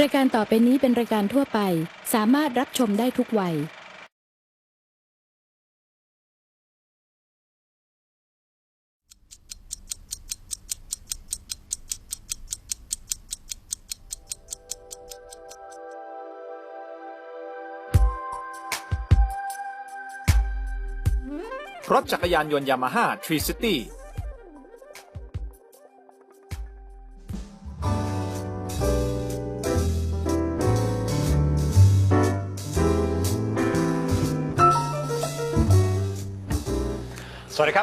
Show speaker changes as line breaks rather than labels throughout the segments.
รายการต่อไปนี้เป็นรายการทั่วไป สามารถรับชมได้ทุกวัย
รถจักรยานยนต์ยามาฮ่าทรีซิตี้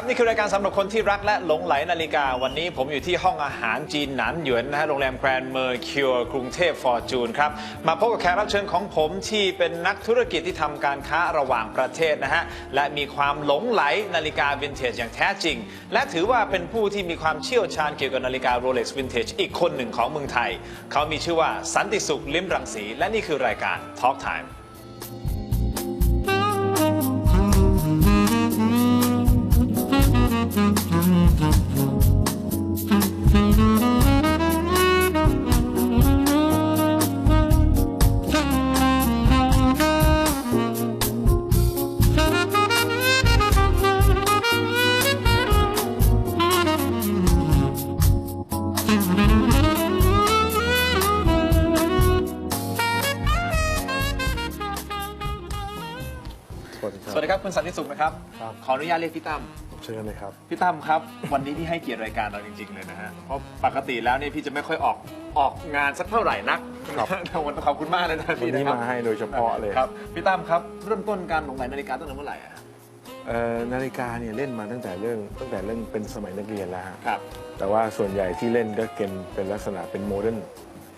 ครับนี่คือรายการสำหรับคนที่รักและหลงไหลนาฬิกา วันนี้ผมอยู่ที่ห้องอาหารจีนหนานหยวนนะฮะโรงแรมแกรนด์เมอร์คิวกรุงเทพฟอร์จูนครับมาพบกับแขกรับเชิญของผมที่เป็นนักธุรกิจที่ทำการค้าระหว่างประเทศนะฮะและมีความหลงไหลนาฬิกาวินเทจอย่างแท้จริง และถือว่าเป็นผู้ที่มีความเชี่ยวชาญเกี่ยวกับนาฬิกาโรเล็กซ์วินเทจอีกคนหนึ่งของเมืองไทย เขามีชื่อว่าสันติสุขลิมรังสีและนี่คือรายการ Talk Time
สวัสดีค
ส
รับ
วัสดีครับคุณสันติสุขนะครับ
ครับ
ขออนุญาตเรียกพี่ตั้ม
เชิญเลยครับ
พี่ตั้มครับ วันนี้ที่ให้เกียรติรายการเราจริงๆเลยนะฮะ เพราะปกติแล้วเนี่ยพี่จะไม่ค่อยออกออกงานสักเท่าไหร่นัก
ครับ
แต่วันนี้ขอบคุณมากเลยนะ
วัน
พี่
นี้
นะครับ
มาให้โดยเฉพาะเลย
ครับพี่ตั้มครับเริ่มต้นการหลงไหลนาฬิกาตั้งแต่เมื่อไหร่อะ
เอ่อนาฬิกาเนี่ยเล่นมาตั้งแต่เรื่องตั้งแต่เรื่องเป็นสมัยนักเรียนแล้วฮะ
ครับ
แต่ว่าส่วนใหญ่ที่เล่นก็เกณฑ์เป็นลักษณะเป็นโมเดิร์น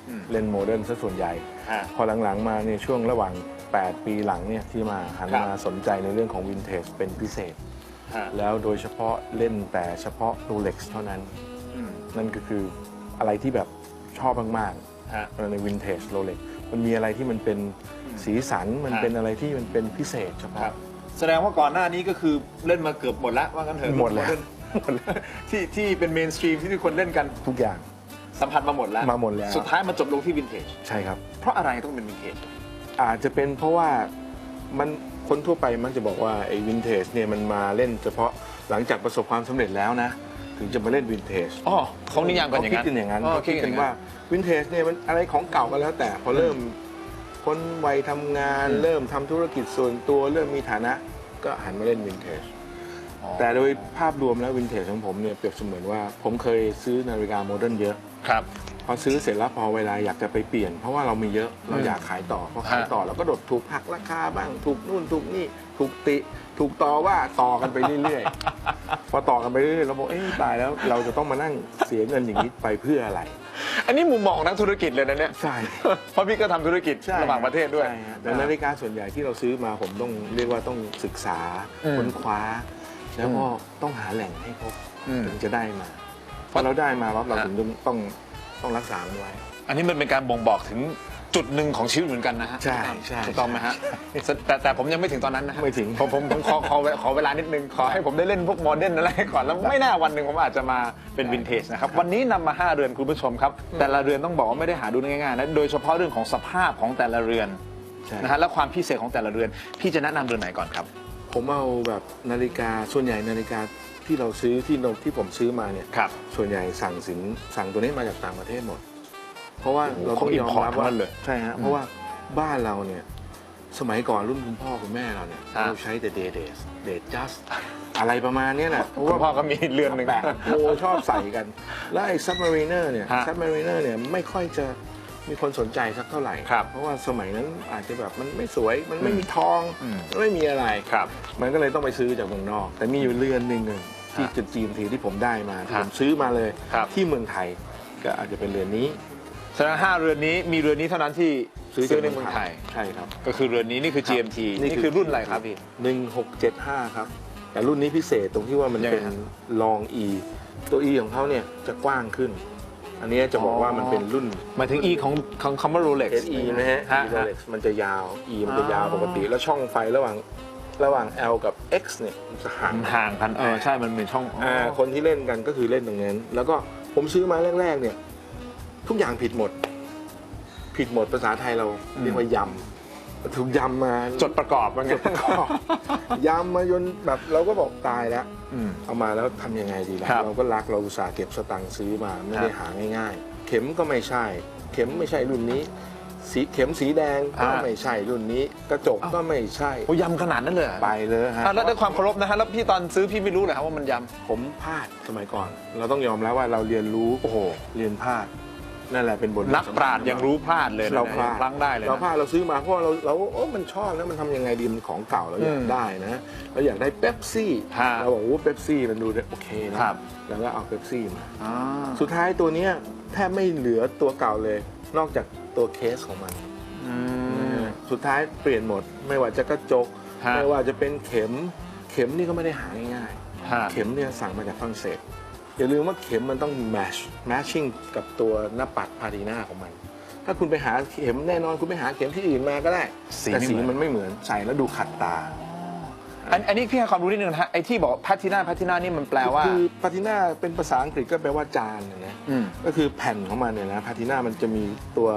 อืม
เล่นโมเดิร์นซะส่วนใหญ่
ฮะ
พอหลังๆมาเนี่ยช่วงระหว่าง 8 ปีหลังเนี่ยที่มาหัน
ครับ
มาสนใจในเรื่องของวินเทจเป็นพิเศษ
ฮะ
แล้วโดยเฉพาะเล่นแต่เฉพาะโรเล็กซ์เท่านั้น
อืม
นั่นก็คืออะไรที่แบบชอบมาก
ฮะ
ๆในวินเทจโรเล็กมันมีอะไรที่มันเป็นสีสันมัน
ฮะ
เป็นอะไรที่มันเป็นพิเศษเฉ
ครั
พาะ
บ แสดงว่าก่อนหน้านี้ก็คือเล่นมาเกือบหมดแล้วว่ากันเถอะ
หมดแล้ว
หมดแล้วที่ที่เป็นเมนสตรีมที่ทุกคนเล่นกัน
ทุกอย่าง
สัมผัสมาหมดแล้ว
มาหมดแล้ว
สุดท้ายมาจบลงที่วินเทจ
ใช่ครับ
เพราะอะไรต้องเป็นวินเทจ
อาจจะเป็นเพราะว่ามัน คนทั่วไปมักจะบอกว่าไอ้วินเทจเนี่ยมันมาเล่นเฉพาะหลังจากประสบความสำเร็จแล้วนะ ถึงจะมาเล่นวินเทจ
อ๋อเขานิยามกันอย่างนั้น
คิดกันอย่างนั้น
อ๋อ
เขาคิด
คิดกั
กันน
อย่างนั้น
ว่าวินเทจเนี่ยมันอะไรของเก่าก็แล้วแต่พอเริ่มคนวัยทำงาน
อืม
เริ่มทำธุรกิจส่วนตัวเริ่มมีฐานะ ก็หันมาเล่นวินเทจแต่โดยภาพรวมแล้ววินเทจของผมเนี่ยเปรียบเสมือนว่า ผมเคยซื้อนาฬิกาโมเดิร์นเยอะ
ครับ
พอซื้อเสร็จแล้วพอเวลาอยากจะไปเปลี่ยน เพราะว่าเรามีเยอะเราอยากขายต่อพอขาย
ฮะ
ต่อเราก็โดดถูกหักราคาบ้างถูกนู่นถูกนี่ถูกติ ถูกต่อว่าต่อกันไปเรื่อยๆพอต่อกันไปเรื่อยๆเราบอกเอ้ยตายแล้วเราจะต้องมานั่งเสียเงินอย่างนี้ไปเพื่ออะไร
อันนี้มุมมองของนักธุรกิจเลยนะเนี่ย
ใช่
เพราะพี่ก็ทำธุรกิจระหว่างประเทศด้วย
ใช่ฮะแต่นาฬิกาส่วนใหญ่ที่เราซื้อมาผมต้องเรียกว่าต้องศึกษา
อืม
ค้นคว้า แล้วก็ต้องหาแหล่งให้ครบ
อืม
ถึงจะได้มาพอเราได้มาปั๊บเรา
ฮะ
ถึงต้อง ต้องต้องรักษามันไว้
อันนี้มันเป็นการบ่งบอกถึงจุดหนึ่งของชีวิตเหมือนกันนะฮะ
ใช่ใช่
ถูกต้องไหมฮะแต่แต่ผมยังไม่ถึงตอนนั้นนะฮะ
ไม่ถึง
ผมผมผมขอขอขอเวลานิดนึง ขอให้ผมได้เล่นพวกโมเดิร์นอะไรก่อนแล้วไม่แน่วันหนึ่งผมอาจจะมาเป็นวินเทจนะครับ วันนี้นำมา 5 เรือนคุณผู้ชมครับ แต่ละเรือนต้องบอกว่าไม่ได้หาดูง่ายๆนะโดยเฉพาะเรื่องของสภาพของแต่ละเรือน
ใช่
นะฮะและความพิเศษของแต่ละเรือน พี่จะแนะนำเรือนไหนก่อนครับ
ผมเอาแบบนาฬิกาส่วนใหญ่นาฬิกา ที่เราซื้อที่เราที่ผมซื้อมาเนี่ย
ครับ
ส่วนใหญ่สั่งสินสั่งตัวนี้มาจากต่างประเทศหมด เพราะว่า
โอ้โห
เราต้องยอม
เขา import
รับว่า
ทั้งนั้นเลย
ใช่ฮะเพราะว่าบ้านเราเนี่ยสมัยก่อนรุ่นคุณพ่อคุณแม่เราเนี่ย
ฮะ
เราใช้แต่เดย์เดสเดย์จัสอะไรประมาณเนี้ยแหละเพราะ
คุณ
ว่า
พ่อก็มีเรือนหนึ่ง
แปะโอชอบใส่กัน แล้วไอ้ซับมารีเนอร์เนี่ย
ฮะ
ซับมารีเนอร์เนี่ยไม่ค่อยจะ มีคนสนใจสักเท่าไหร่
ครับ
เพราะว่าสมัยนั้นอาจจะแบบมันไม่สวยมันไม่มีทอง
อืม
มันไม่มีอะไร
ครับ
มันก็เลยต้องไปซื้อจากเมืองนอก แต่มีอยู่เรือนหนึ่งอะที่
ฮะ
จุดจีนทีที่ผมได้มาที่
ฮะ
ผมซื้อมาเลย
ครับ
ที่เมืองไทยก็อาจจะเป็นเรือนนี้
แสดงห้าเรือนนี้มีเรือนนี้เท่านั้นที่ซื้อในเมืองไทย
ใช่ครับ
ก็คือเรือนนี้นี่คือ GMT
นี่
นี่
คือ
คือรุ่นอะไรครับพี่
1675ครับ แต่รุ่นนี้พิเศษตรงที่ว่ามัน
ยังไง
เป็น
ฮะ
ลอง E ตัว E ของเขาเนี่ยจะกว้างขึ้น อันนี้จะบอกว่ามันเป็นรุ่น
หมายถึง E ของของคำว่า Rolex
SE นะฮะ
ฮะ
E Rolex มันจะยาว E มันจะยาวปกติ แล้วช่องไฟระหว่างระหว่าง L กับ X เนี่ยมันจะห่าง
มันห่างกันเออใช่มันเป็นช่อง
อ่าคนที่เล่นกันก็คือเล่นตรงนั้น แล้วก็ผมซื้อมาแรก ๆ เนี่ย ทุกอย่างผิดหมด ผิดหมดภาษาไทยเราเรียกว่ายำ ถูกยำมา
จดประกอบว่าไง
จดประกอบยำมาจนแบบเราก็บอกตายแล้ว
อืม
เอามาแล้วทำยังไงดีล่ะ
ครับ
เราก็รักเราอุตส่าห์เก็บสตังค์ซื้อมาไม่ได้
ครับ
หาง่ายๆ เข็มก็ไม่ใช่ เข็มไม่ใช่รุ่นนี้ สีเข็มสีแดงก็
อ่า
ไม่ใช่รุ่นนี้ กระจกก็ไม่ใช่
โอ้ยำขนาดนั้นเลยเหรอ
ไปเลยฮะ
อะแล้วด้วยความเคารพนะฮะแล้วพี่ตอนซื้อพี่ไม่รู้เลยครับว่ามันยำ
ผมพลาดสมัยก่อน เราต้องยอมแล้วว่าเราเรียนรู้
โอ้โห
เรียนพลาด นั่นแหละเป็นบท
นักปราชญ์ยังรู้พลาดเลยนะ
เราพลาด
พลั้งได้เลย
เรา
นะ
พลาดเราซื้อมาเพราะว่าเราเราโอ้มันชอบนะมันทำยังไงดีมันของเก่าเราอยา
อื
ก
ม
ได้นะเราอยากได้เป๊ปซี่
ฮะ
เราบอกว่าเป๊ปซี่มันดูโอเคนะครับแล้วก็เอาเป๊ปซี่มา
อ่า
สุดท้ายตัวเนี้ยแทบไม่เหลือตัวเก่าเลย นอกจากตัวเคสของมัน
อืม
สุดท้ายเปลี่ยนหมดไม่ว่าจะกระจก
ฮะ
ไม่ว่าจะเป็นเข็ม เข็มนี่ก็ไม่ได้หาง่าย
ฮะ
ๆเข็มเนี่ยสั่งมาจากฝรั่งเศส อย่าลืมว่าเข็มมันต้อง match matching กับตัวหน้าปัดพาดีนาของมัน ถ้าคุณไปหาเข็มแน่นอนคุณไปหาเข็มที่อื่นมาก็ได้
สี
แต่
ไม่
สี
เหมือน
มันไม่เหมือนใส่แล้วดูขัดตา
อันอันนี้พี่ให้ความรู้นิดนึงนะฮะไอ้ที่บอกพัทินาพัทินานี่มันแปลว่า
คือพาตินาเป็นภาษาอังกฤษก็แปลว่าจานนะนะ
อืม
ก็คือแผ่นของมันเนี่ยนะพาตินามันจะมีตัว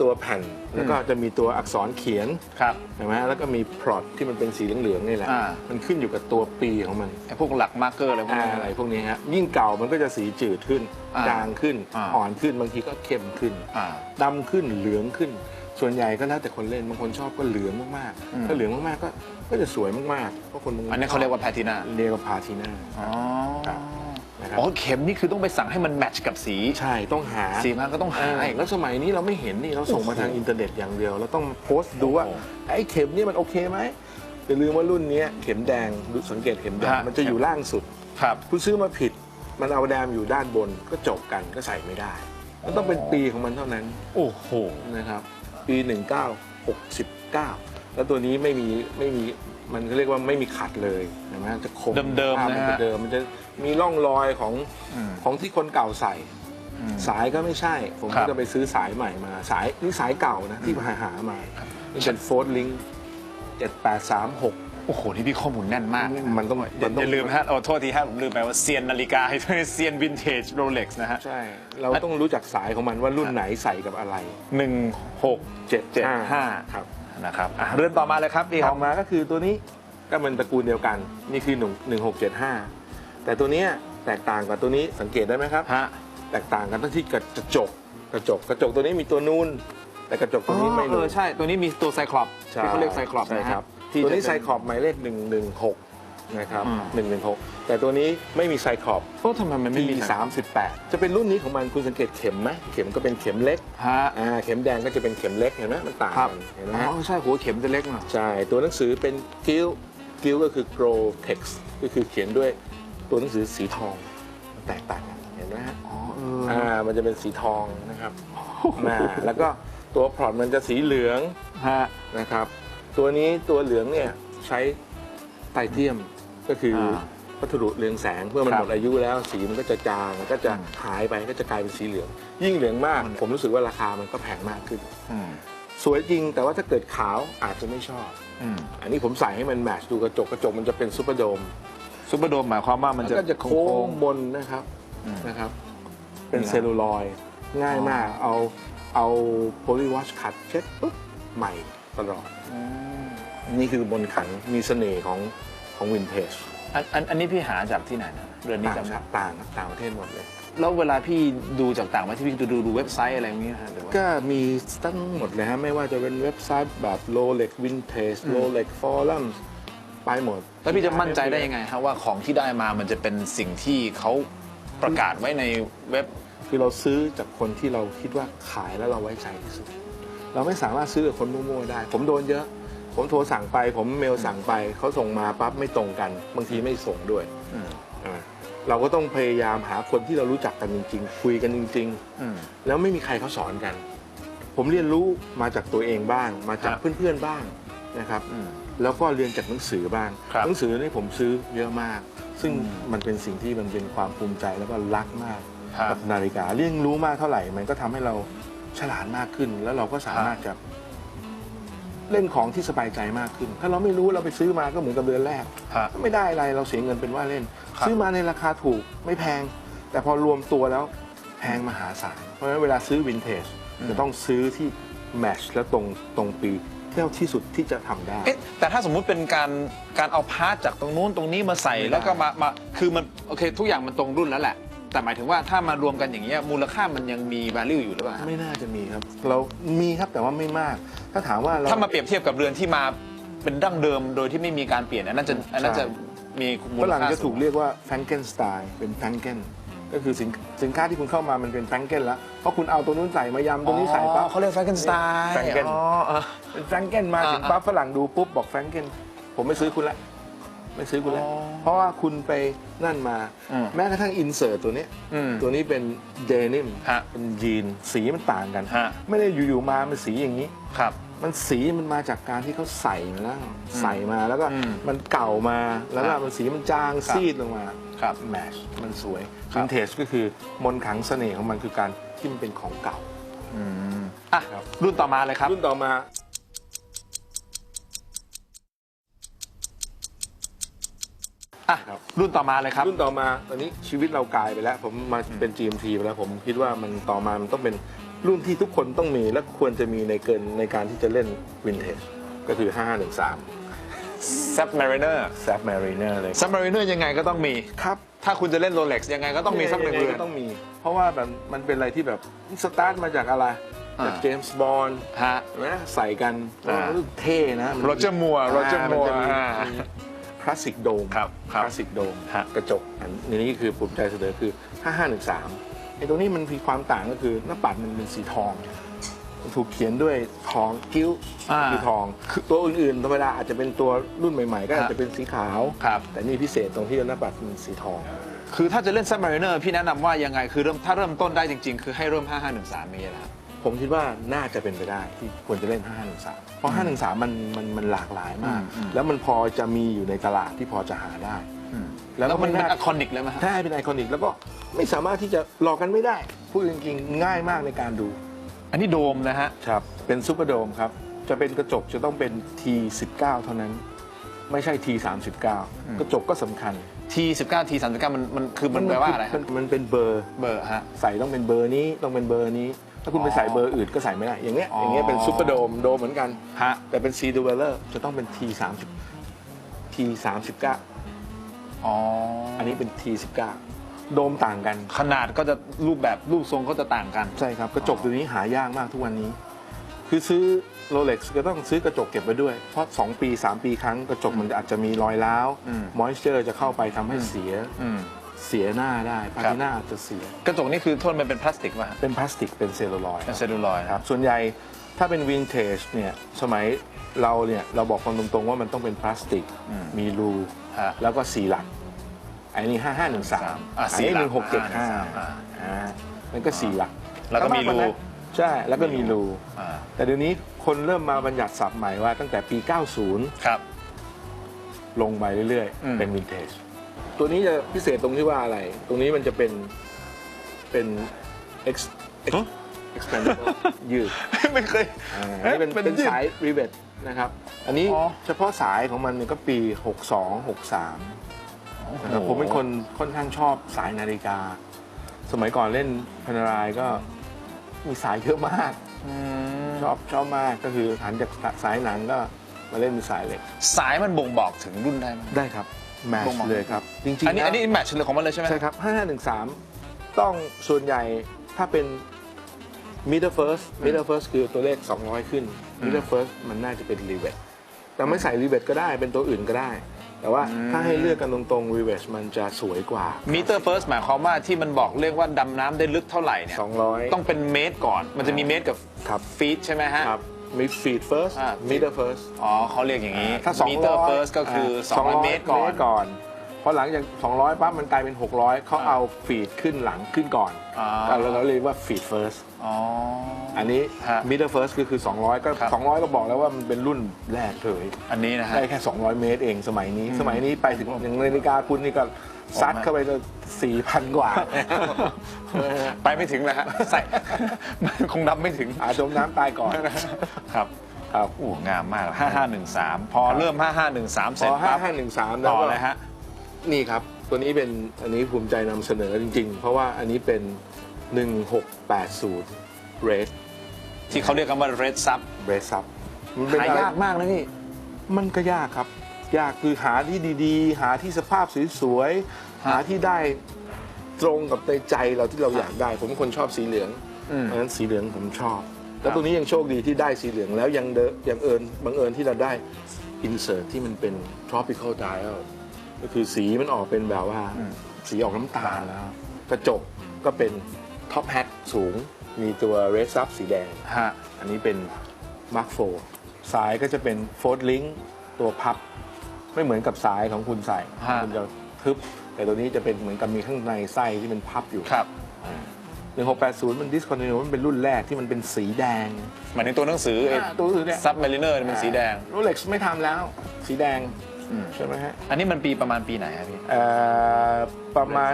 ตัวแผ่นแล้วก็จะมีตัวอักษรเขียน
ครับ
ใช่ไหมแล้วก็มีพลอตที่มันเป็นสีเหลืองๆนี่แหละ
อ่า
มันขึ้นอยู่กับตัวปีของมัน
ไอ้พวกหลักมาร์กเกอร์อะไรพวก
อ่า
นี้
อะไรพวกนี้ฮะยิ่งเก่ามันก็จะสีจืดขึ้น
อ่า
จางขึ้น
อ่า
อ่อนขึ้นบางทีก็เข้มขึ้น
อ่า
ดำขึ้นเหลืองขึ้น ส่วนใหญ่ก็แล้วแต่คนเล่นบางคนชอบก็เหลืองมาก
อืม
ๆถ้าเหลืองมากๆก็ก็จะสวยมากๆเพราะคนบาง
อันนี้เขาเรียกว่าแพทินา
เรียกว่าพาทีนา
อ๋อ
ครับ นะครับ
อ๋อเข็มนี่คือต้องไปสั่งให้มันแมทช์กับสี
ใช่ต้องหา
สีมันก็ต้องหา
ใช่
อีก
แล้วสมัยนี้เราไม่เห็นนี่เราส่งมา
โอ้โห
ทางอินเทอร์เน็ตอย่างเดียว เราต้องโพสต์ดูว่า
โอ้โห
ไอ้เข็มนี่มันโอเคไหมอย่าลืมว่ารุ่นเนี้ยเข็มแดงดูสังเกตเข็มแดง
ฮะ
มันจะอยู่ล่างสุด
ครับ
คุณซื้อมาผิด มันเอาแดมอยู่ด้านบนก็จบกันก็ใส่ไม่ได้ มันต้องเป็นปีของมันเท่านั้น
โอ้โห
นะครับ ปี 1969 แล้วตัวนี้ไม่มีไม่มีมันก็เรียกว่าไม่มีขัดเลยเห็นไหมจะคม
เดิมๆ
ภาพ
นะ
มัน
ฮะ
จะเดิมมันจะมีร่องรอยของ
อืม
ของที่คนเก่าใส่
อืม
สายก็ไม่ใช่ ผม
ครั
ก็
บ
จะไปซื้อสายใหม่มา สายนี่สายเก่านะ ที่หาหามานี่เป็นโฟร์ลิงเจ็ดแปดสามหก
โอ้โห นี่พี่ข้อมูลแน่นมากเลยะ
มันต้อง
อย่า
มันต้อง
อย่าลืมฮะโอ้โทษทีฮะผมลืมไปว่าเซียนนาฬิกาให้ด้วยเซียนวินเทจโรเล็กซ์นะฮะ
ใช่ เราต้องรู้จักสายของมันว่ารุ่นไหนใส่กับอะไร
หนึ่งหก
เจ็ด
เจ็ดห้า
ครับ
นะครับอะเรื่องต่อมาเลยครับพี่ค
ต่
รั
อบมาก็คือตัวนี้ก็เป็นตระกูลเดียวกัน นี่คือหนึ่งหนึ่งหกเจ็ดห้าแต่ตัวเนี้ยแตกต่างกับตัวนี้สังเกตได้ไหมครับ
ฮะ
แตกต่างกันตั้งที่กระจกกระจกกระจกตัวนี้มีตัวนูนแต่กระจกตัวนี้ไม่
เอ
นู
อน ใช่ ตัวนี้มีตัวไซคลอปที่เขาเรียกไซคลอป
ใช่
นะ
ค
ค
รั
รั
บบ
ที่
ตัวนี้
จะ
ไซ
เป็น
คลอปหมายเลขห นึ่งหนึ่งหกนะครับ
อืม
หนึ่งหนึ่งหกแต่ตัวนี้ไม่มีไซคลอป
โอ้ทำไมมันไม่
ที่
มี
สามสิบแปดจะเป็นรุ่นนี้ของมันคุณสังเกตเข็มไหมเข็มก็เป็นเข็มเล็ก
ฮะ
อ่าเข็มแดงก็จะเป็นเข็มเล็กเห็นไหมมันต่าง
ครับ
กันเห็นไหม
อ๋
ฮะ
อใช่หัวเข็มจะเล็กหน่อย
ใช่ ตัวหนังสือเป็นกิ้วกิ้วก็คือ grow text ก็คือเขียนด้วยตัวหนังสือสีทองมันแตกต่างกันเห็นไหมฮะ
อ๋อเออ
อ่ามันจะเป็นสีทองนะครับมาแล้วก็ตัวพลอตมันจะสีเหลือง
ฮะ
นะครับ ตัวนี้ตัวเหลืองเนี่ยใช้ไทเทียม ก็คืออาวัสดุเรืองแสงเมื่อมัน
ครับ
หมดอายุแล้วสีมันก็จะจางก็จะ
อืม
หายไปก็จะกลายเป็นสีเหลือง ยิ่งเหลืองมาก
มัน
ผมรู้สึกว่าราคามันก็แพงมากขึ้น
อืม
สวยจริงแต่ว่าถ้าเกิดขาวอาจจะไม่ชอบ
อืม
อันนี้ผมใส่ให้มันแมทช์ดูกระจกกระจกมันจะเป็นซูเปอร์โดม
ซุปเปอร์โดมหมายความว่ามันจะ
แล้วก็จะโค้งบนนะครับ
อืม
นะครับ เป็น
นี่นะ
เซลลูลอยด์ง่ายมาก เอาเอาโพลีวอชขัดเช็ดปุ๊บใหม่ตลอด
อืม
นี่คือบนขันมีเสน่ห์ของ ของวินเทจ
อันอันอันนี้พี่หาจากที่ไหนนะเรือนนี้
ต่าง
จำ
ค
ได้
รับต่างครับต่างประเทศหมดเลย
แล้วเวลาพี่ดูจากต่างประเทศพี่ดูดูดูเว็บไซต์อะไรอย่างเงี้ยฮะหรือว่า
ก็มีตั้งหมดเลยฮะ ไม่ว่าจะเป็นเว็บไซต์แบบ Rolex Vintage
อืม
Rolex Forum ไปหมด
แล้วพี่จะมั่นใจได้ยังไงฮะว่าของที่ได้มามันจะเป็นสิ่งที่เขาประกาศไว้ในเว็บ
คือเราซื้อจากคนที่เราคิดว่าขายแล้วเราไว้ใจที่สุด เราไม่สามารถซื้อกับคนมั่วๆได้ ผมโดนเยอะ ผมโทรสั่งไป ผมเมลสั่งไปเขาส่งมาปั๊บไม่ตรงกัน บางทีไม่ส่งด้วย
อืม
อ่าเราก็ต้องพยายามหาคนที่เรารู้จักกันจริง ๆ คุยกันจริง
อืม
ๆแล้วไม่มีใครเขาสอนกัน ผมเรียนรู้มาจากตัวเองบ้าง มาจาก
ครับ
เพื่อนๆบ้างนะครับ
อืม
แล้วก็เรียนจากหนังสือบ้าง
ครับ
หนังสือนี่ผมซื้อเยอะมาก ซึ่ง
อืม
มันเป็นสิ่งที่มันเป็นความภูมิใจแล้วก็รักมาก
ครับ
กับนาฬิกาเรียนรู้มากเท่าไหร่ มันก็ทำให้เราฉลาดมากขึ้น แล้วเราก็สามารถจะ เล่นของที่สบายใจมากขึ้น ถ้าเราไม่รู้เราไปซื้อมาก็เหมือนกับเดือนแรก
ฮะ
ไม่ได้อะไรเราเสียเงินเป็นว่าเล่น
ครับ
ซื้อมาในราคาถูกไม่แพง แต่พอรวมตัวแล้วแพงมหาศาลเพราะราะฉะนั้นเวลาซื้อวินเทจจะต้องซื้อที่แมชและตรงตรงปีเที่ยวที่สุดที่จะทำได้
เอ๊ะแต่ถ้าสมมุติเป็นการการเอาพาร์ทจากตรงนู้นตรงนี้มาใส่
ไม่ได้
แล้วก็มามาคือมันโอเค ทุกอย่างมันตรงรุ่นแล้วแหละ แต่หมายถึงว่าถ้ามารวมกันอย่างเงี้ยมูลค่ามันยังมี value อยู่หรือเปล่า
ไม่น่าจะมีครับ เรามีครับแต่ว่าไม่มาก ถ้าถามว่าเรา
ถ้ามาเปรียบเทียบกับเรือนที่มาเป็นดั้งเดิมโดยที่ไม่มีการเปลี่ยนอันนั้นจะอันนั้นจะมีมู
ฝ
ล
รั่ง
ค่า
จะถูกเรียกว่าแฟรงเกนสไตล์เป็นแฟรงเกนก็คือสินสินค้าที่คุณเข้ามามันเป็นแฟรงเกนแล้ว เพราะคุณเอาตัวนู้นใส่มายำตัวนี้ใส่ปั๊บ
อ๋อเขาเรียก Frankenstein
แฟรงเกน
อ๋ออะ
เป็นแฟรงเกนมา
อ่า
ถึงปั๊บฝรั่งดูปุ๊บบอกแฟรงเกนผมไม่ซื้อคุณละ ไม่ซื้อคุณละ
อ๋อ
เพราะว่าคุณไปนั่นมา
อืม
แม้กระทั่งอินเสิร์ตตัวเนี้ย
อืม
ตัวนี้เป็นเดนิม
ฮะ
เป็นยีนสีมันต่างกัน
ฮะ
ไม่ได้อยู่ๆมามันสีอย่างนี้
ครับ
มันสีมันมาจากการที่เขาใส่มาแล้วใส่มาแล้วก็
อืม
มันเก่ามาแล้วก็
ครับ
มันสีมันจาง
ครับ
ซีดลงมา
ครับ
แมชมันสวย
ครับ
วินเทจก็คือมนต์ขลังเสน่ห์ของมันคือการที่มันเป็นของเก่า
อืมอะ
ครับ
รุ่นต่อมาเลยครับ
รุ่นต่อมา
อะ
ครับ
รุ่นต่อมาเลยครับ
รุ่นต่อมาตอนนี้ชีวิตเรากลายไปแล้ว ผมมาเป็น GMT ไปแล้วผมคิดว่ามันต่อมามันต้องเป็นรุ่นที่ทุกคนต้องมีและควรจะมีในเกินในการที่จะเล่นวินเทจก็คือ 5513
Submariner
Sap Mariner เลย
Submariner ยังไงก็ต้องมี
ครับ
ถ้าคุณจะเล่น Rolex ยังไงก็ต้องมีสักหนึ่ง
ยั
เรื
ไก็
อน
ต้องมี เพราะว่าแบบมันเป็นอะไรที่แบบสตาร์ทมาจากอะไร
อ่า
จากเจมส์บอนด์
ฮะ
นะใส่กัน
อ่า
รู้สึกเท่นะมัน
Roger Moore Roger
มันจะ
Moore
มี
อ่า
คลาสสิกโดม
ครับครับ
คลาสสิกโดม
ฮะ
กระจกอันนี้คือปุ่มใจเสนอคือ 5513ไอ้ตรงนี้มันมีความต่างก็คือหน้าปัดมันเป็นสีทองมันถูกเขียนด้วยทองกิ้ว
อ่า
คือทองคือตัวอื่นๆธรรมดาอาจจะเป็นตัวรุ่นใหม่ ๆ ก็อาจจะเป็นสีขาว
ครับ
แต่นี่พิเศษตรงที่หน้าปัดเป็นสีทอง
คือถ้าจะเล่น Submariner พี่แนะนำว่ายังไงคือเริ่มถ้าเริ่มต้นได้จริง ๆ คือให้เริ่ม 5513อย่างเงี้ยนะครับ
ผมคิดว่าน่าจะเป็นไปได้ที่ควรจะเล่น 513 เพราะ 513 มันมันมันหลากหลายมาก
อืมอืม
แล้วมันพอจะมีอยู่ในตลาดที่พอจะหาได้
แล้วมันเป็น
ไา
อะคอนิกเลยไหมฮะ
ใช่เป็นไอคอนิกแล้วก็ไม่สามารถที่จะหลอกกันไม่ได้ พูดจริงๆ ง่ายมากในการดู
อันนี้โดมนะฮะ
ครับ เป็นซูเปอร์โดมครับ จะเป็นกระจกจะต้องเป็น T19 เท่านั้น ไม่ใช่ T39 กระจกก็สำคัญ
T19 T39 มันมันคือมันแปลว่าอะไร
มั
ฮะ
นมันเป็นเบอร์
เบอร์ฮะ
ใส่ต้องเป็นเบอร์นี้ต้องเป็นเบอร์นี้ ถ้าคุณไปใส่เบอร์อื่นก็ใส่ไม่ได้ อย่างเงี้ย
อ๋อ
อ
อย่าง
เงี้ยเป็นซูเปอร์โดม โดมเหมือนกัน
ฮะ
แต่เป็น C d u e l e r จะต้องเป็น T 3 0 T 3 9
อ๋อ
อันนี้เป็น T 1 9โดมต่างกัน
ขนาดก็จะรูปแบบรูปทรงก็จะต่างกัน
ใช่ครับ กระจกตัวนี้หายากมากทุกวันนี้ คือซื้อโรเล็กซ์ก็ต้องซื้อกระจกเก็บไว้ด้วย เพราะ 2 ปี 3 ปีครั้งกระจกมันอาจจะมีรอยร้าว
อืม
มอยเจอร์จะเข้าไปทำให้เสีย
อืม
เสียหน้าได้พา
ครับ
ทิน่าอาจจะเสีย
กระจกนี่คือโทษมันเป็นพลาสติกป่ะฮะ
เป็นพลาสติกเป็นเซลลูลอยด์
เป็นเซลลูลอยด์
ครับส่วนใหญ่ถ้าเป็นวินเทจเนี่ยสมัยเราเนี่ยเราบอกความตรงๆว่ามันต้องเป็นพลาสติก
อืม
มีรู
ฮะ
แล้วก็สี่หลักอันนี้ห้าห้าหนึ่งสาม
อะ
อัน
สี่
นี้
หลัก
หนึ่งหกเจ็ดห้า
อ่า
อ่ามันก็สี่หลัก
แล้วก็มีรู
ถ้ามากกว่านั้นใช่แล้วก็มีรู
อ่า
แต่เดี๋ยวนี้คนเริ่มมาบัญญัติศัพท์ใหม่ว่าตั้งแต่ปี 90
ครับ
ลงไปเรื่อย
อืม
ๆเป็นวินเทจ ตัวนี้จะพิเศษตรงที่ว่าอะไร ตรงนี้มันจะเป็นเป็น X X expandable ยืด
ไม่เคย
อ่าอันนี้เป็น
เอ๊ะ
เป็น
ยืด
สายรีเวทนะครับ อันนี้
อ๋อ
เฉพาะสายของมันเนี่ยก็ปี 62 63นะครับผมเป็นคนค่อนข้างชอบสายนาฬิกา สมัยก่อนเล่นพนารายก็มีสายเยอะมาก
อืม
ชอบชอบมากก็คือหันจากสายหนังก็มาเล่นเป็นสายเหล็ก
สายมันบ่งบอกถึงรุ่นได้ไหม
ได้ครับ แมท
บ่งบอก
เลยครับ จริงๆ
อันนี้
แล้ว
อันนี้แมทช์เลยของมันเลยใช่ไหม
ใช่ครับ5513 ต้องส่วนใหญ่ถ้าเป็น middle first middle first คือตัวเลข 200 ขึ้น middle first มันน่าจะเป็น rivet แต่ไม่ใส่ rivet ก็ได้เป็นตัวอื่นก็ได้ แต่ว่าถ้าให้เลือกกันตรงๆ rivet มันจะสวยกว่า
มิเตอร์เฟิร์สหมายความว่าที่มันบอกเรียกว่าดำน้ำได้ลึกเท่าไหร่เนี่ย
200
ต้องเป็นเมตรก่อน มันจะมีเมตรกับ
ครับ
ฟีตใช่ไหมฮะ
ครับมี feet first
อ่า
middle first
อ๋อเขาเรียกอย่างนี้
ถ้า200
มิเตอร์เฟิร์สก็คือ200เมตรก่อน
ก่อนพอหลังจาก 200ปั๊บมันกลายเป็น 600 เขาเอาฟีดขึ้นหลังขึ้นก่อน
อ่า
แล้วเราเรียกว่า feed first
อ๋อ
อันนี้
ฮะ
middle first ก็คือ 200 ก็
ครับ
200 ก็บอกแล้วว่ามันเป็นรุ่นแรกเลย
อันนี้นะฮะ
ได้แค่ 200 เมตรเองสมัยนี้ สมัยนี้ไปถึงอย่างนาฬิกาคุณนี่ก็ ซัดเข้าไปจะ4,000กว่า
ไปไม่ถึงแล้วฮะใส่มันคงนับไม่ถึง
อาจมน้ำตายก่อน
ครับ
ครับ
โอ้งามมาก 5513 พอเริ่ม 5513 เส
พ
ร็จ
อ
ปั๊บ
5513แล้ว
ต่อ
ก็
เลยฮะ
นี่ครับ ตัวนี้เป็นอันนี้ภูมิใจนำเสนอจริง ๆ เพราะว่าอันนี้เป็น 1680 Red
ที่เขาเรียกกันว่า red sub
Red Sub มันเป็น
หา
อะไร
ยากมากนะพี่
มันก็ยากครับ ยากคือหาที่ดีๆ หาที่สภาพสวยๆหาที่ได้ตรงกับในใจเราที่เราอยากได้ ผมเป็นคนชอบสีเหลือง
อืม
เพราะฉะนั้นสีเหลืองผมชอบ แล้วตรงนี้ยังโชคดีที่ได้สีเหลืองแล้วยังเดยังเอิญบังเอิญที่เราได้ insert ที่มันเป็น tropical dial ก็คือสีมันออกเป็นแบบว่าสีออกน้ำตาลแล้ว กระจกก็เป็น top hat สูง มีตัว red sub สีแดง
ฮะ
อันนี้เป็น Mark 4สายก็จะเป็น f o r d Link ตัวพับ ไม่เหมือนกับสายของคุณใส่
ฮะ
คุณจะทึบ แต่ตัวนี้จะเป็นเหมือนกับมีข้างในไส้ที่เป็นพับอยู่
ครับ
1680 มัน discontinue มันเป็นรุ่นแรกที่มันเป็นสีแดง
หมายถึงตัวหนังสือไอ้
อ่าตัวหนังสือเนี่ย
ซับเมลิเนอร์เป็นสีแดง
โรเล็กซ์ไม่ทำแล้ว สีแดง
อืม
ใช่ไหมฮะ
อันนี้มันปีประมาณปีไหนครับพี่
เอ่อประมาณ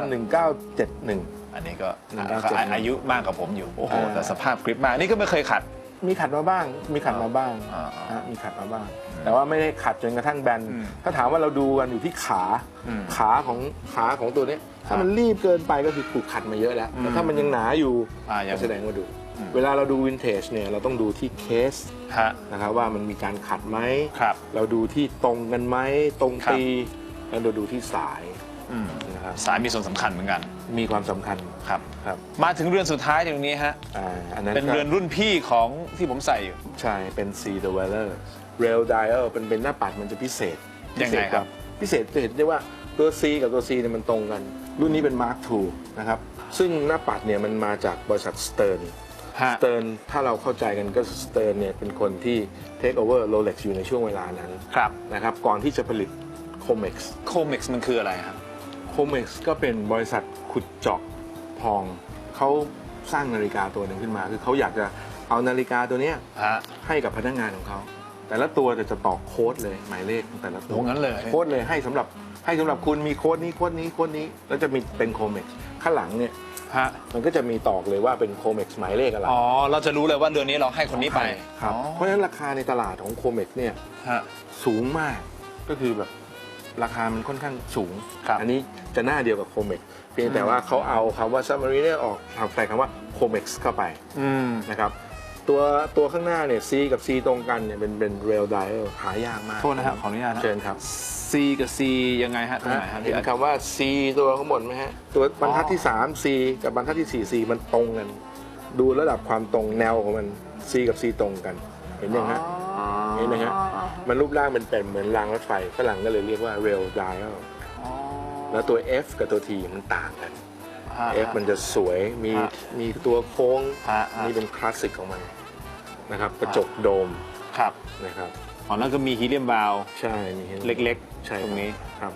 1971
อันนี้ก็
หนึ่งเก้าเจ็ด
อะอายุมากกว่าผมอยู่ โอ้โห
อ่า
แต่สภาพกริปมาก นี่ก็ไม่เคยขัด
มีขัดมาบ้าง มีขัดมาบ้าง
อ่าอ่า
ฮะมีขัดมาบ้าง แต่ว่าไม่ได้ขัดจนกระทั่งแบน
อืม
ถ้าถามว่าเราดูกันอยู่ที่ขา
อืม
ขาของขาของตัวเนี้ยถ้ามันรีบเกินไปก็คือถูกขัดมาเยอะแล้วแต่ถ้ามันยังหนาอยู่
อ่ายัง
ก็แสดงว่าดู
อืม
เวลาเราดูวินเทจเนี่ยเราต้องดูที่เคส
ฮะ
นะครับว่ามันมีการขัดไหม
ครับ
เราดูที่ตรงกันไหมตรง
ครับ
ปีแล้วเราดูที่สาย
อืม
นะครับ
สายมีส่วนสำคัญเหมือนกัน
มีความสำคัญ
ครับ
ครับ
มาถึงเรือนสุดท้ายตรงนี้ฮะ
อ่าอันนั้น
เป็น
ก็
เรือนรุ่นพี่ของที่ผมใส่อยู่
ใช่เป็น C the Weller Rail Dial เป็นเป็นหน้าปัดมันจะพิเศษ
ยังไงครับ
พิเศษจะเห็นได้ว่าตัว C กับตัว C เนี่ยมันตรงกัน รุ่นนี้เป็น Mark II นะครับซึ่งหน้าปัดเนี่ยมันมาจากบริษัท Stern
ฮะ
Stern ถ้าเราเข้าใจกันก็ Stern เนี่ยเป็นคนที่ take over Rolex อยู่ในช่วงเวลานั้น
ครับ
นะครับก่อนที่จะผลิต Comex
โคมิกส์มันคืออะไรครับ
Comex ก็เป็นบริษัทขุดเจาะทองเขาสร้างนาฬิกาตัวหนึ่งขึ้นมา คือเขาอยากจะเอานาฬิกาตัวเนี้ย
ฮะ
ให้กับพนักงานของเขา แต่ละตัวจะจะต่อโค้ดเลยหมายเลขของแต่ละตั
โอ้
ว
งั้นเลย
โค้ดเลยให้สำหรับให้สำหรับคุณมีโค้ดนี้โค้ดนี้โค้ดนี้แล้วจะมีเป็นโคเม็กข้างหลังเนี่ย
ฮะ
มันก็จะมีตอกเลยว่าเป็นโคเม็กหมายเลขอะไร
อ๋อ เราจะรู้เลยว่าเรือนนี้เราให้คนนี้ไป
ครับ
อ๋อ
เพราะฉะนั้นราคาในตลาดของโคเม็กเนี่ย
ฮะ
สูงมากก็คือแบบ ราคามันค่อนข้างสูง
ครับ
อันนี้จะหน้าเดียวกับโคเม็กเพียงแต่ว่าเขาเอาคำว่าซัมมารีเนี่ยออกใส่คำว่าโคเม็กเข้าไป
อืม
นะครับตัวตัวข้างหน้าเนี่ย C กับ C ตรงกันเนี่ยเป็นเป็นเรลไดเอหายากมาก
โทษนะครับขออนุญาตนะ
เชิญครับ
C กับ C ยังไงฮะตรงไหนฮะ
เห็นคำว่า C ตัวข้างบนไหมฮะ ตัวบรรทัดที่ 3 C กับบรรทัดที่ 4 C มันตรงกัน ดูระดับความตรงแนวของมัน C กับ C ตรงกัน เห็นยังฮะเห็นไหมฮะมันรูปร่างมันเป็นเหมือนรางรถไฟฝรั่งก็เลยเรียกว่า rail dial แล้วตัว F กับตัว T มันต่างกัน
ฮะ
F มันจะสวยมี
ฮะ
มีตัวโค้ง
ฮะฮะ
นี่เป็นคลาสสิกของมันนะครับกระจกโดม
ครับ
นะครับ
อ๋อแล้วก็มีฮีเลียมบาว
ใช่มีห็น
เล็กๆ
ใช่
ตรงนี้
ครับ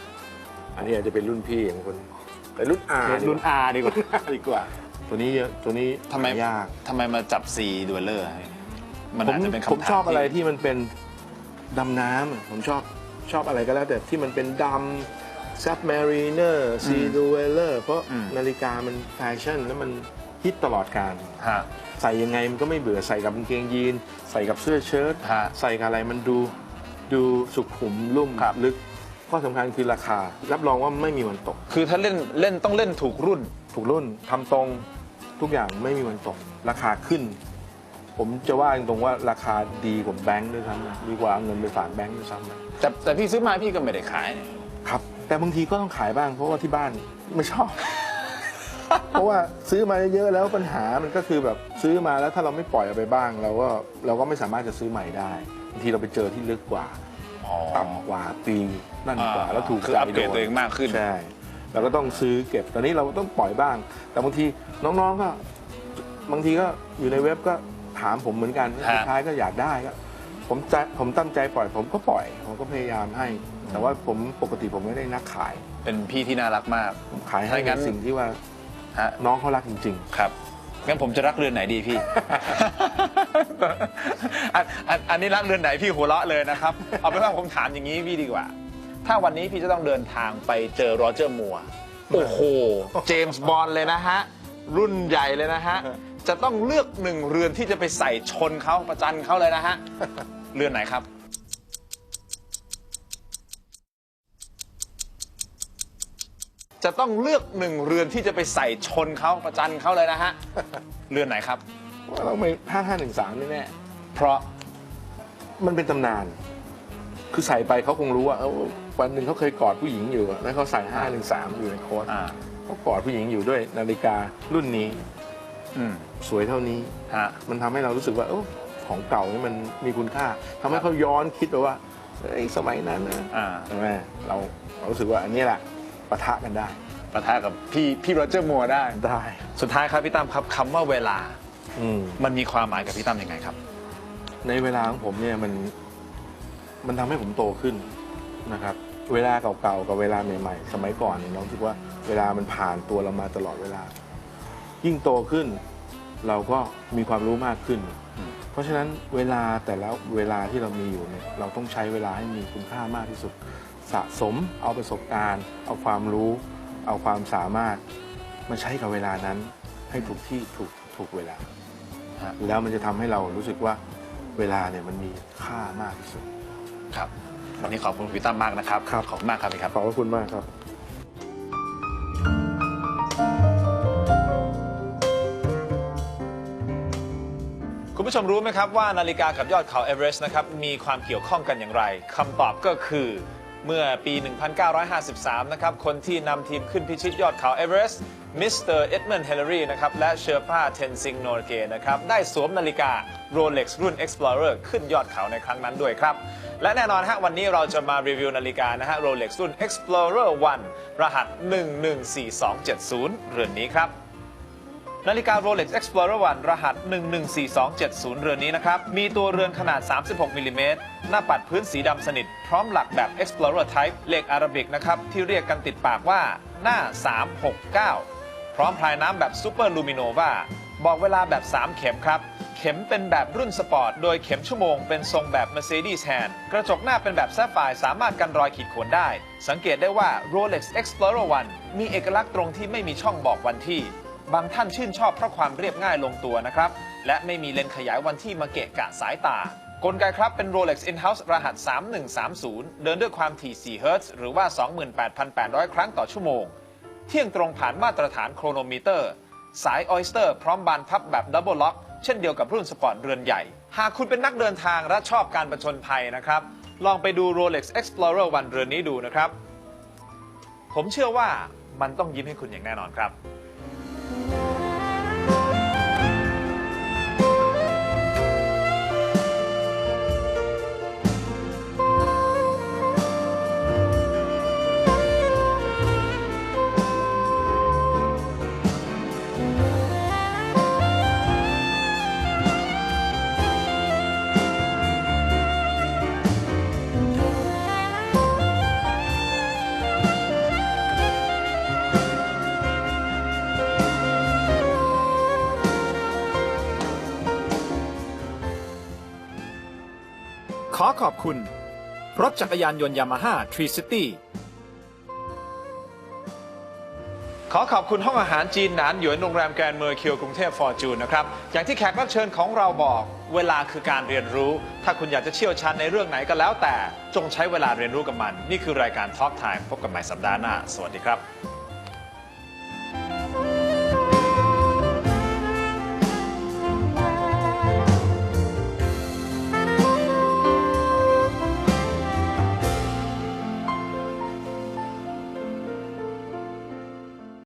อันนี้อาจจะเป็นรุ่นพี่ของคนแต่รุ่น R
รุ่น R ดีกว่า
ดีกว่า ตัวนี้เยอะตัวนี้
ทำไม
หายาก
ทำไมมาจับ C ดูเลอร์ มัน
ผม
อาจจะเป็นคำถาม
ผมชอบอะไร
ที่
ที่มันเป็นดำน้ำอะผมชอบชอบอะไรก็แล้วแต่ที่มันเป็นดำซับมารีเนอร์ซีดูเวลเลอร์เพราะนาฬิกามันแฟชั่นแล้วมันฮิตตลอดการ
ฮะ
ใส่ยังไงมันก็ไม่เบื่อใส่กับกางเกงยีน ใส่กับเสื้อเชิ้ต
ฮะ
ใส่กับอะไรมันดูดูสุขุมลุ่ม
ครับ
ลึกข้อสำคัญคือราคา รับรองว่าไม่มีวันตก
คือถ้าเล่นเล่นต้องเล่นถูกรุ่น
ถูกรุ่นทำตรงทุกอย่างไม่มีวันตก ราคาขึ้น ผมจะว่าตรงๆว่าราคาดีกว่าแบงค์ด้วยซ้ำนะดีกว่าเอาเงินไปฝากแบงค์ด้วยซ้ำนะ
แต่แต่พี่ซื้อมาพี่ก็ไม่ได้ขายเนี่ย
ครับ แต่บางทีก็ต้องขายบ้างเพราะว่าที่บ้านไม่ชอบ เพราะว่าซื้อมาเยอะๆแล้วปัญหามันก็คือแบบซื้อมาแล้วถ้าเราไม่ปล่อยเอาไปบ้าง เราก็เราก็ไม่สามารถจะซื้อใหม่ได้บางทีเราไปเจอที่ลึกกว่า
อ๋อ
ต่ำกว่าปีนั่นกว่า
อ่า
แล้วถูก
คือ
ใจ
อัปเกรด
โน
ตัวเองมากขึ้น
ใช่เราก็ต้องซื้อเก็บตอนนี้เราต้องปล่อยบ้าง แต่บางทีน้องๆก็ บางทีก็อยู่ในเว็บก็ ถามผมเหมือนกัน
ฮะ
สุดท้ายก็อยากได้ก็ผมจะผมตั้งใจปล่อย ผมก็ปล่อย ผมก็พยายามให้ แต่ว่าผมปกติผมไม่ได้นักขาย
เป็นพี่ที่น่ารักมาก
ผมขายให้
ถ้างั้
ใน
น
สิ่งที่ว่า
ฮะ
น้องเขารักจริง
ครับงั้นผมจะรักเรือนไหนดีพี่ อันอันอันนี้รักเรือนไหนพี่หัวเราะเลยนะครับ เอาเป็นว่าผมถามอย่างนี้พี่ดีกว่า ถ้าวันนี้พี่จะต้องเดินทางไปเจอโรเจอร์มัวร์โอ้โห เจมส์บอลเลยนะฮะ รุ่นใหญ่เลยนะฮะ จะต้องเลือกหนึ่งเรือนที่จะไปใส่ชนเขาประจันเขาเลยนะฮะ เรือนไหนครับทจะต้องเลือกหนึ่งเรือนที่จะไปใส่ชนเขาประจันเขาเลยนะฮะ เรือนไหนครับ
ว่าเราไม่ห้าห้าหนึ่งสามแน่
เพราะ
ๆมันเป็นตำนาน คือใส่ไปเขาคงรู้ว่าเอ้าวันหนึ่งเขาเคยกอดผู้หญิงอยู่อะแล้วเขาใส่ห้าหนึ่งสามอยู่ในโค้ด
อ่า
เขากอดผู้หญิงอยู่ด้วยนาฬิการุ่นนี้
อืม
สวยเท่านี้
ฮะ
มันทำให้เรารู้สึกว่าเออของเก่านี่มันมีคุณค่าทำให้เขาย้อนคิดไปว่าเอ้ยสมัยนั้นนะ
อ่า
ใช่ไหมเราเรารู้สึกว่าอันนี้แหละปะทะกันได้
ประทะกับพี่พี่โรเจอร์มัวร์ได้
ได้
สุดท้ายครับพี่ตั้มครับคำว่าเวลา
อืม
มันมีความหมายกับพี่ตั้มยังไงครับ
ในเวลาของผมเนี่ยมันมันทำให้ผมโตขึ้นนะครับ เวลาเก่าๆกับเวลาใหม่ ๆ สมัยก่อนเนี่ยน้องคิดว่าเวลามันผ่านตัวเรามาตลอดเวลา ยิ่งโตขึ้น เราก็มีความรู้มากขึ้น
อืม
เพราะฉะนั้นเวลาแต่ละเวลาที่เรามีอยู่เนี่ยเราต้องใช้เวลาให้มีคุณค่ามากที่สุด สะสมเอาประสบการณ์ เอาความรู้ เอาความสามารถมาใช้กับเวลานั้น ให้ถูกที่ถูกถูกเวลา
ฮะ
แล้วมันจะทำให้เรารู้สึกว่าเวลาเนี่ยมันมีค่ามากที่สุด
ครับ วันนี้ขอบคุณพี่ตั้มมากนะครับ
ครับ
ขอบคุณมากครับพี่ครับ
ขอบพระคุณมากครับ
ผู้ชมรู้ไหมครับว่านาฬิกากับยอดเขาเอเวอเรสต์นะครับมีความเกี่ยวข้องกันอย่างไรคำตอบก็คือเมื่อปี 1953 นะครับ คนที่นำทีมขึ้นพิชิตยอดเขาเอเวอเรสต์ มิสเตอร์เอ็ดมันด์เฮเลอรีนะครับ และเชอร์ปาเทนซิงโนร์เกนะครับ ได้สวมนาฬิกา Rolex รุ่น Explorer ขึ้นยอดเขาในครั้งนั้นด้วยครับ และแน่นอนฮะวันนี้เราจะมารีวิวนาฬิกานะฮะ Rolex รุ่น Explorer 1 รหัส 114270 เรือนนี้ครับ นาฬิกา Rolex Explorer 1 รหัส 114270 เรือนนี้นะครับ มีตัวเรือนขนาด 36มิลลิเมตรหน้าปัดพื้นสีดำสนิท พร้อมหลักแบบ Explorer Type เลขอาราบิกนะครับ ที่เรียกกันติดปากว่าหน้า 369 พร้อมพลายน้ำแบบ Super Luminova บอกเวลาแบบ 3 เข็มครับ เข็มเป็นแบบรุ่นสปอร์ต โดยเข็มชั่วโมงเป็นทรงแบบ Mercedes Hand กระจกหน้าเป็นแบบแซฟไฟร์สามารถกันรอยขีดข่วนได้ สังเกตได้ว่า Rolex Explorer 1 มีเอกลักษณ์ตรงที่ไม่มีช่องบอกวันที่ บางท่านชื่นชอบเพราะความเรียบง่ายลงตัวนะครับ และไม่มีเลนส์ขยายวันที่มาเกะกะสายตากลไกครับ เป็น Rolex In-House รหัส 3130 เดินด้วยความถี่ 4 เฮิรตซ์หรือว่า 28,800 ครั้งต่อชั่วโมง เที่ยงตรงผ่านมาตรฐานโครโนมิเตอร์ สาย Oyster พร้อมบานพับแบบดับเบิลล็อกเช่นเดียวกับรุ่นสปอร์ตเรือนใหญ่ หากคุณเป็นนักเดินทางและชอบการประชนภัยนะครับ ลองไปดู Rolex Explorer 1เรือนนี้ดูนะครับ ผมเชื่อว่ามันต้องยิ้มให้คุณอย่างแน่นอนครับ ขอขอบคุณ รถจักรยานยนต์ยามาฮ่าทรีซิตี้ขอขอบคุณห้องอาหารจีนหนานหยวนโรงแรมแกรนเมอร์คิวกรุงเทพฟอร์จูนนะครับ อย่างที่แขกรับเชิญของเราบอก เวลาคือการเรียนรู้ ถ้าคุณอยากจะเชี่ยวชาญในเรื่องไหนก็แล้วแต่ จงใช้เวลาเรียนรู้กับมัน นี่คือรายการ Talk Time พบกันใหม่สัปดาห์หน้า สวัสดีครับ